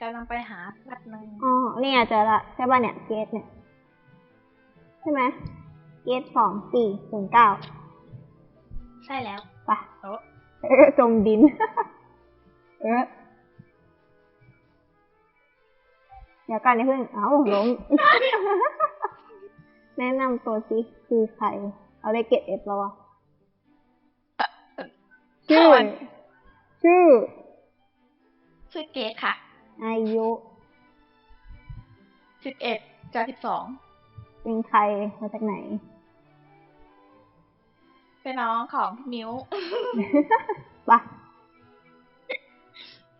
กำลังไปหาแป๊บนึงอ๋อเนี่ยเจอละใช่ป่ะเนี่ยเกตเนี่ย ใช่ไหมเกตสองสี่ศูนย์เก้าใช่แล้วไปโอ้เออจมดิน เออเดี๋ยวกันอย่าเพิ่งเอ้าล้มแนะนำตัวสิคือใคร เอาได้เกตเอฟแล้วอะชื่อ ชื่อ ชื่อเกตค่ะ อายุสิบเอ็ดจากสิบสองเป็นใครมาจากไหน เป็นน้องของพี่มิ้วไป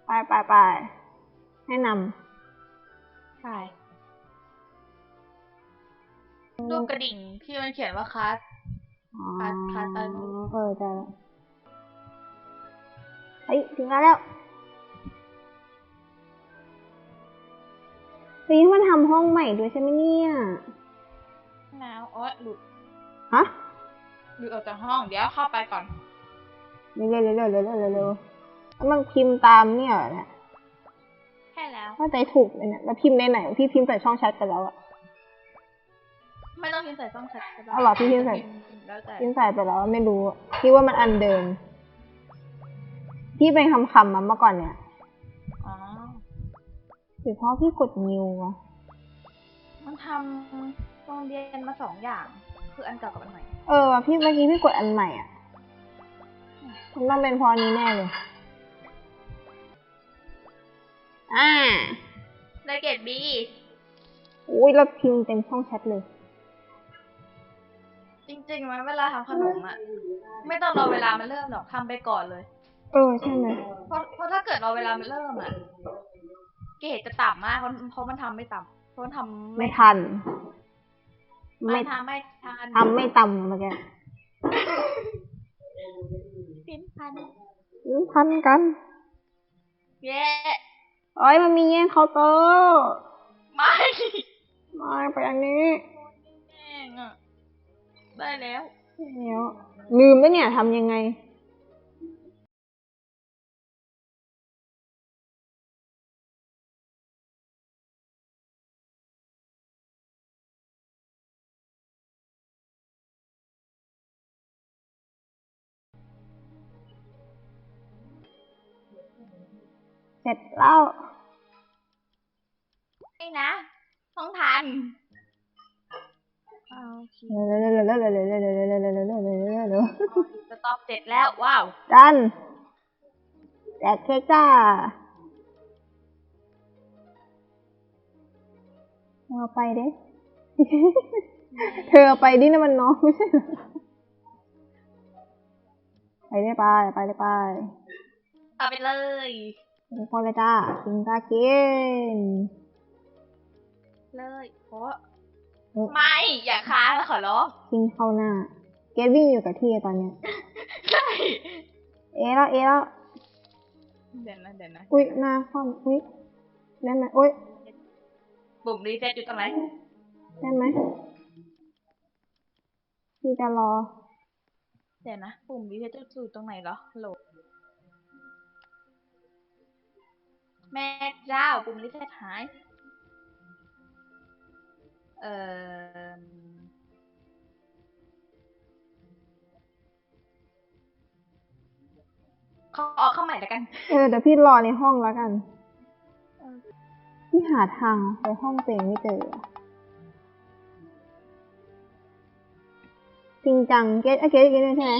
ไปไปไปแนะนใช่รูปกระดิ่งที่มันเขียนว่าคัสำอ๋อคัสคัสอะไรไม่รู้เออเจอแล้วเฮ้ย ถึงแล้ว พี่ยมันทำห้องใหม่ด้วยใช่ไหมเนี่ยหนาวโอ๊ยหลุดฮะหลุดออกจากห้อง เดี๋ยวเข้าไปก่อน เร็วเร็วเร็วเร็วเร็วเร็วมันพิมพ์ตามเนี่ยนะใช่แล้วถ้าใจถูกเลยนะแล้วพิมพ์ในไหน พี่พิมพ์ใส่ช่องแชกันแล้วอะไม่ต้องพิมพ์ใส่ช่องแชทก็ได้อ๋อหรอพี่พิมพ์ใส่พิมพ์ใส่ไปแล้วไม่รู้พี่ว่ามันอันเดิมพี่ไปคำคำมาเมื่อก่อนเนี่ย รือเพราะพี่กดนิววะมันทำโรงเรียนมาสองอย่าง คืออันเก่ากับอันใหม่ เออว่ะพี่เมื่อกี้พี่กดอันใหม่อะมันต้องเป็นเพอนี้แน่เลย อ่าในเกรดบีอุ้ยเราพิมพ์เต็มช่องแชทเลย จริงๆมันเวลาทำขนมอะไม่ต้องรอเวลามันเริ่มหรอกทำไปก่อนเลย เออใช่ไหมเพราะเพราะถ้าเกิดรอเวลามันเริ่มอะ เกรดจะต่ำมากเพราะเพราะมันทำไม่ต่ำเพราะมันทำไม่ทันไม่ไม่ทำไม่ทันทำไม่ตำเมื่อกี้สิ้นพันอืมทันกัน เย้เอ้ยมันมีแย่งเคาน์เตอร์ไม่มาไปอันนี้แม่งอะได้แล้วเดี๋ยวลืมปะเนี่ยทำยังไง เสร็จแล้วไอ้นะต้องทันเอาชิบสต็อปเสร็จแล้ว ว้าวดันแจกเค้กจ้าเอาไปเด้ เธอเอาไปดินะมันน้องไม่ใช่ไปได้ไปไปได้ไปเอาไปเลย มีคนเลยจ้ากินจ้ากิน เลยเพราะเฮ้ยไม่ อย่าค้างขอร้องกินเข้าหน้า เกดวิ่งอยู่กับที่ตอนเนี้ย ใช่เอะแล้วเอะแล้ว เดี๋ยวนะเดี๋ยวนะอุ้ยหน้าคว่ำอุ้ยได้ไหมอุ้ยปุ่มรีเซ็ตอยู่ตรงไหนได้ไหมพี่จะรอ เดี๋ยวนะ ปุ่มรีเซ็ตอยู่ตรงไหนเหรอฮัลโหล แม่เจ้าปุ่มรีเซ็ตหาย เอ่อเขาออกเข้าใหม่แล้วกัน เออเดี๋ยวพี่รอในห้องแล้วกันเออพี่หาทางไปห้องตัวเองไม่เจออะจริงจังเกตเกตเกตใช่ไหม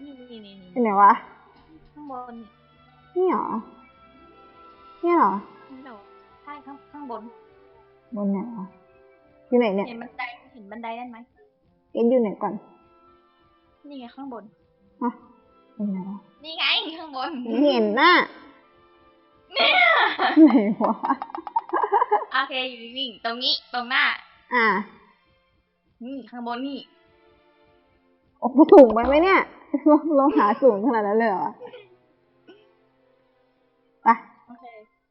นี่นี่นี่นี่เป็นไหนวะ ข้างบน นี่เหรอ เนี่ยเหรอนี่เหรอใช่ข้างข้างบน บนไหนวะอยู่ไหนเนี่ยเห็นบันไดเห็นบันไดนั่นไหมเกตอยู่ไหนก่อน นี่ไงข้างบนฮะเป็นไหนวะนี่ไงข้างบนไม่เห็นน่ะเนี่ยไหนวะโอเคอยู่นิ่งๆตรงนี้ตรงหน้า อ่า นี่ข้างบนนี่โอ้โหสูงไปไหมเนี่ยลองลองหาสูงขนาดนั้นเลยเหรอ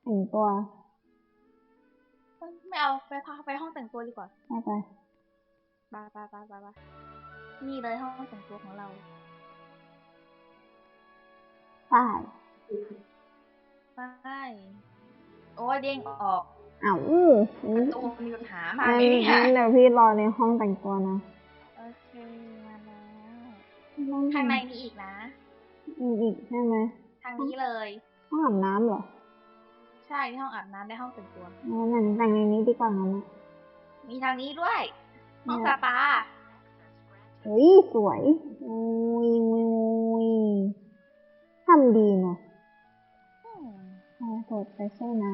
แต่งตัวไม่เอาไปพาไปห้องแต่งตัวดีกว่าไปไปไปไปไปไปนี่เลยห้องแต่งตัวของเราไปไปโอ้เด้งออกอ้าวอื้ตัวมีปัญหามาไม่งั้นเดี๋ยวพี่รอในห้องแต่งตัวนะโอเคมาแล้วทางในมีอีกนะมีอีกใช่ไหมทางนี้เลยห้องอาบน้ำเหรอ ใช่ที่ห้องอาบน้ำได้ห้องแต่งตัว งั้นแต่งในนี้ดีกว่างั้นนะมีทางนี้ด้วย ห้องสปา เฮ้ย สวยโอ้ยโอ้ยโอ้ยทำดีเนาะอืมโอ้โหไปแช่น้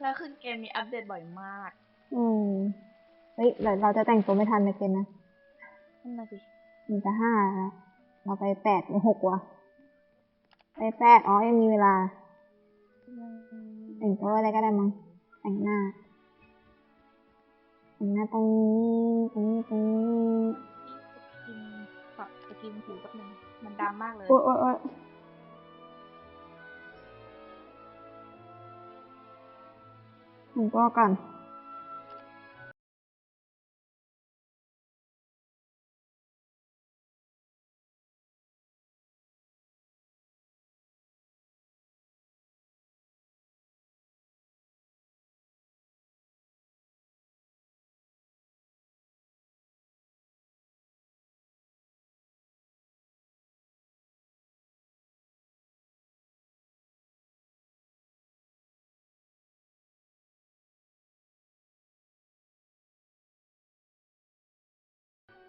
แล้วคือเกมมีอัปเดตบ่อยมากำอืมเฮ้ยเดี๋ยวเราจะแต่งตัวไม่ทันนะเกนนะ นั่นน่ะสิมันจะห้าแล้วเราไปแปดหรือหกวะ ไปแปดอ๋อยังมีเวลา แต่งตัวอะไรก็ได้มั้งแต่งหน้าแต่งหน้าตรงนี้ตรงนี้ตรงนี้กินปรับสกินผิวแป๊บนึงมันดำมากเลยโอ๊ยโอ๊ยโอ๊ยแต่งตัวก่อน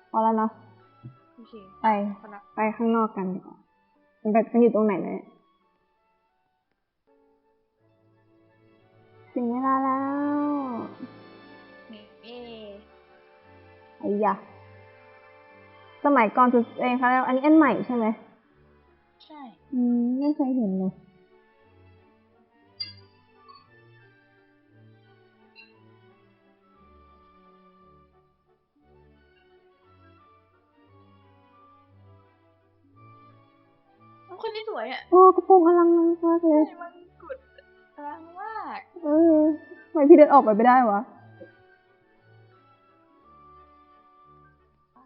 พอแล้วเนาะโอเคไปพอละไปข้างนอกกันดีกว่ามันแบบมันอยู่ตรงไหนเนี่ยถึงเวลาแล้วนี่เอไอ้ยะสมัยก่อนสุดเองค่ะแล้วอันนี้อันใหม่ใช่ไหมใช่ อืมไม่เคยเห็นเลย คนที่สวยอะโอ้กระโปรงอลังมากเลยมันกุดอลังมากเออทำไมพี่เดินออกไปไม่ได้วะไป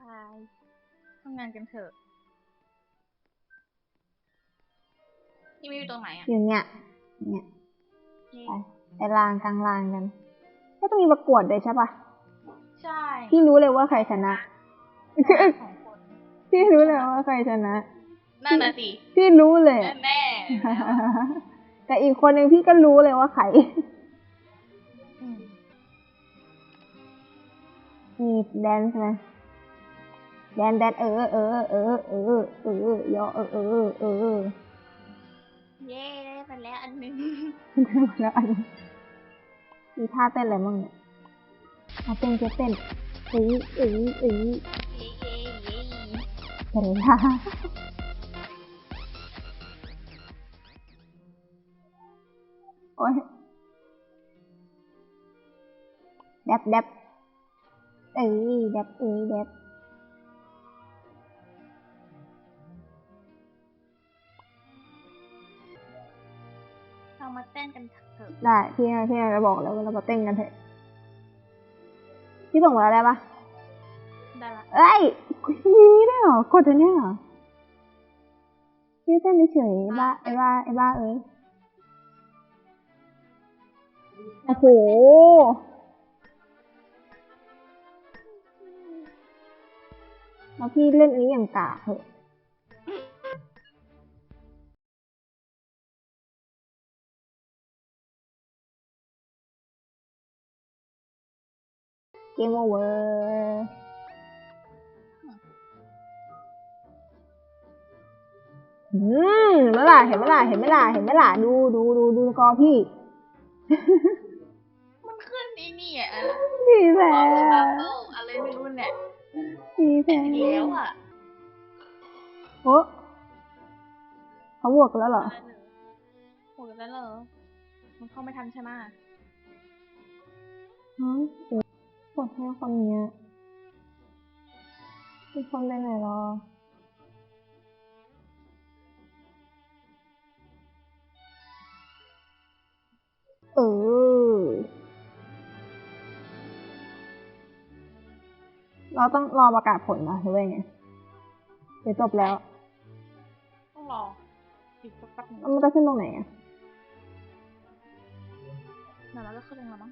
ทำงานกันเถอะที่ไม่อยู่ตรงไหนอะอยู่เนี่ยเนี่ยนี่ไปไปลานกลางลานกันก็ต้องมีประกวดด้วยใช่ปะใช่พี่รู้เลยว่าใครชนะสองคนพี่รู้เลยว่าใครชนะ นั่นน่ะสิพี่รู้เลยแน่ๆแล้วแต่อีกคนหนึ่งพี่ก็รู้เลยว่าใครอืมมีแดนใช่ไหมแดนแดนเออเออเออเออเออยอเออเออเออเย้ได้ไปแล้วอันหนึงแล้วอันนี้มีท่าเต้นอะไรบ้างเนี่ยเอาเต้นจะเต้นเอ้ยเอ้ยเอ้ยเย้เย้เย้เห็นท่า โอ้ยแดบแดบเอ้ยแดบเอ้ยแดบเรามาเต้นกันเถอะได้พี่พี่จะบอกแล้วว่าเรามาเต้นกันเถอะพี่ส่งมาแล้วได้ปะได้ละเอ้ยมีนี่ได้เหรอกดอันนี้เหรอพี่เต้นเฉยๆบ้าไอ้บ้าไอ้บ้าเอ้ย โอ้โห แล้วพี่เล่นอันนี้อย่างกาเหอะเกมโอเวอร์อืมเห็นไหมล่ะ เห็นไหมล่ะ เห็นไหมล่ะ เห็นไหมล่ะ ดูดูดูดูกอพี่ มันขึ้นไอ้นี่อะพี่แพ้บับเบิ้ลอะไรไม่รู้เนี่ยพี่แพ้อีกแล้วอะโอ้เขาบวกกันแล้วเหรอโหดแล้วเหรอ มันเข้าไม่ทันใช่ไหมฮะเดี๋ยวกดให้คนเนี้ยมีคนไปไหนหรอ เออ เราต้องรอประกาศผลนะหรือว่าไงเดี๋ยวจบแล้ว ต้องรออีกสักแป๊บหนึงแล้วมันจะขึ้นตรงไหนอะเดี๋ยวเราก็ขึ้นเองแล้วมั้ง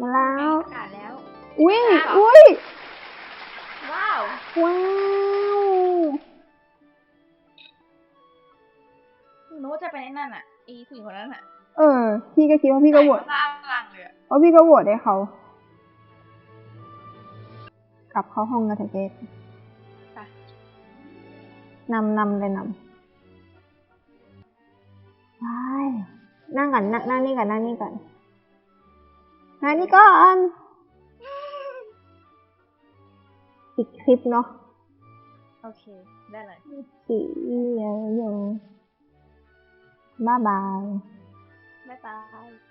มาแล้วอ่านแล้ว อุ้ยอ้าวอุ้ย นไอ้นั่นอะไอ้ผู้หญิงคนนั้นอะเออ พี่ก็คิดว่าพี่ก็โหวตใส่มาล่างเลยอะเพราะพี่ก็โหวตให้เขา กลับเข้าห้องกันเถอะเกดไปนำนำเลยนำไปนั่งก่อนนั่งนั่งนี่ก่อนนั่งนี่ก่อนนั่งนี่ก่อนอีกคลิปเนาะโอเค ได้เลยสีเยอะอยู่ บ๊ายบาย บ๊ายบาย